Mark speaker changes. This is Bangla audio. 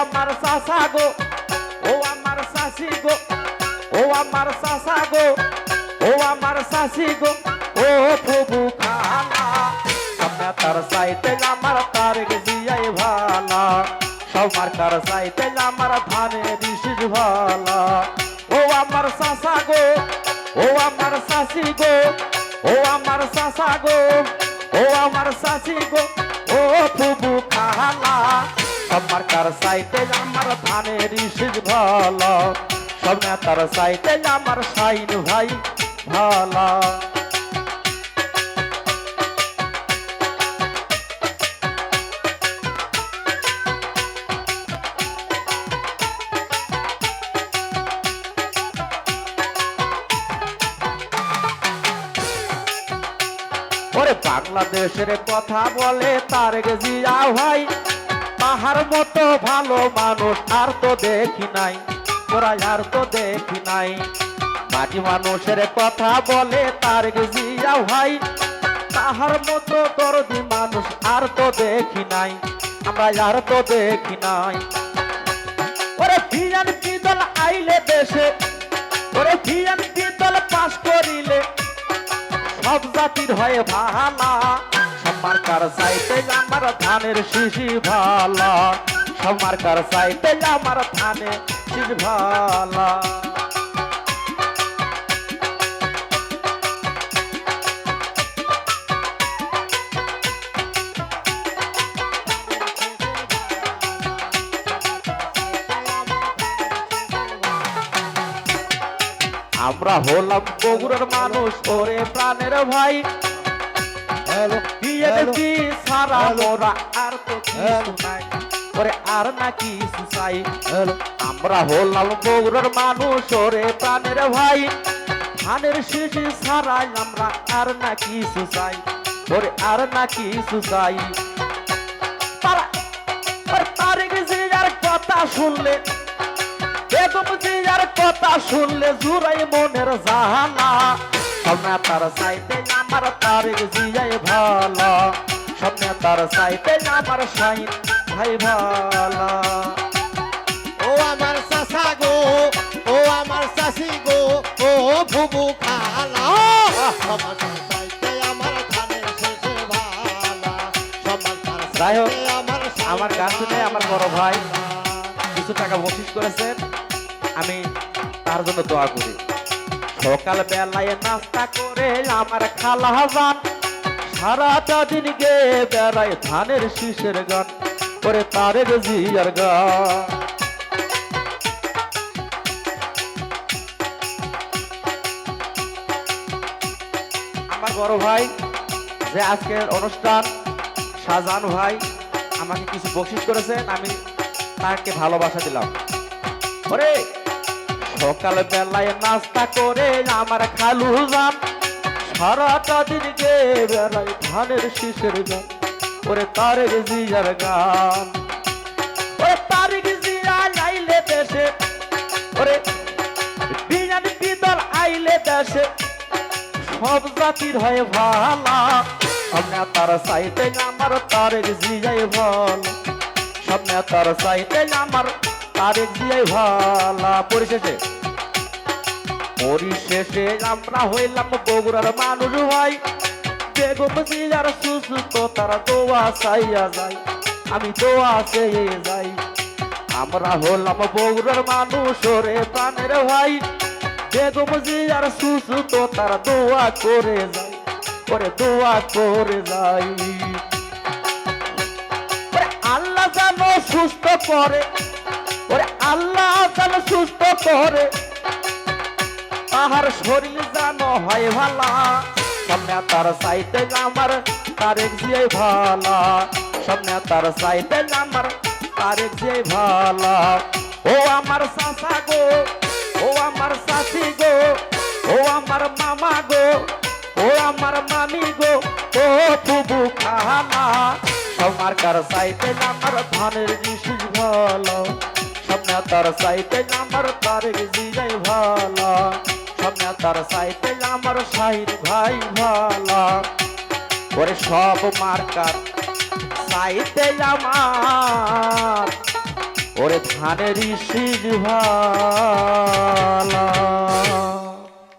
Speaker 1: আমার চাষা গো, ও আমার শাশি গো, ও আমার চাষা গো, ও আমার শাশি গো, ও প্রভু খানা সামনে তার সাইতে আমার তার গেজিয়াই ভালা। সবার কার সাইতে আমার ধানে ঋষির ভালা। ও আমার চাষা গো, ও আমার শাশি গো, ও আমার চাষা গো, ও আমার শাশি গো, ও প্রভু খালা। সবার কার সাইতে আমার ধানের ঋষির ভালা। সব নেতার সাইতে আমার সাইন ভাই ভালা। বাংলাদেশের কথা বলে তার গেজিয়া ভাই। তাহার মতো ভালো মানুষ আর তো দেখি নাই, ওরা আর তো দেখি নাই। মাটি মানুষের কথা বলে তার ভাই, তাহার মতো দরদি মানুষ আর তো দেখি নাই, আমরা আর তো দেখি নাই। ওরে ভিয়ান পিদল আইলে দেশে, ওরে ভিয়ান পিদল পাশ করিলে, সব জাতির হয়ে ভালা। সবার কার চাইতে আমার ধানের শিশি ভালা। সবার কার চাইতে আমার ধানে শিশি আমরা হলাম বগুড়ার মানুষ, ওরে প্রাণের ভাই। সারা। মোরা আর তো। কিছু নাই। ওরে আর না কিছু চাই আমরা হলাম বগুড়ার মানুষ ওরে প্রাণের ভাই। ধানের শিশি সারাই আমরা আর না কিছু চাই ওরে আর না কিছু চাই তারেক জিয়ার কথা শুনলে বেগম জিয়ার কথা শুনলে জুরাই মনের জাহানা। সামনে তার সাইতে আমার তারেক জিয়াই ভালো। সামনে তার সাইতে আমার সাইন ভাই ভালো।
Speaker 2: ও আমার চাচা গো ও আমার চাচি গো ও বুবু খালা।
Speaker 1: যাই হোক,
Speaker 2: আমার
Speaker 1: গান শুনে আমার বড় ভাই কিছু টাকা বকশিস করেছেন। আমি তার জন্য দোয়া করি। সকাল বেলায় নাস্তা করে আমার খালা যান সারাটা দিন গে বেড়ায় ধানের শীষের গান করে তারের জিয়ার গান আমার বড় ভাই যে আজকের অনুষ্ঠান শাহজাহান ভাই আমাকে কিছু বকশিস করেছেন, আমি তাকে ভালোবাসা দিলাম। ওরে! সকাল বেলায় নাস্তা করে আমার খালু যান সারাটা দিন গে বেলায় ধানের শীষের গান ওরে তারের জিয়ার গান। ওরে তারেক জিয়া আইলে দেশে। ওরে বিয়ান বিদল আইলে দেশে। সব জাতির হয় ভালা। সামনে তার সাইতে আমার তারেক জিয়াই ভালো সামনে তার সাইতে আমার তারেক জিয়াই ভালা পরিশেষে। পরিশেষে আমরা হইলাম বগুড়ার মানুষ ভাই। বেগম জিয়ার সুস্থ তারা দোয়া চাইয়া যায় আমি দোয়া চেয়ে যাই। আমরা হলাম বগুড়ার মানুষ রে প্রাণের ভাই। বেগম তারা দোয়া করে যায় করে দোয়া করে যাই। আল্লাহ যেন সুস্থ করে। ওরে আল্লাহ যেন সুস্থ করে। তাহার শরীর যেন হয় ভালা। সামনে তার সাইতে আমার তারেক জিয়াই ভালা। সামনে তার সাইতে আমার তারেক জিয়াই ভালা। ও আমার চাচা গো, ও আমার চাচি গো, ও আমার মামা গো, ও আমার মামি গো, ও বুবু খানা। সবার কার সাইতে আমার ধানের ঋষি ভালো। সামনে তার সাইতে আমার তারেক জিয়াই ভালো। সামনে তার সাইতে আমার শাহির ভাই ভালো। ওরে সব মার্কার সাইতে আমার, ওরে ধানের শীষ ভাই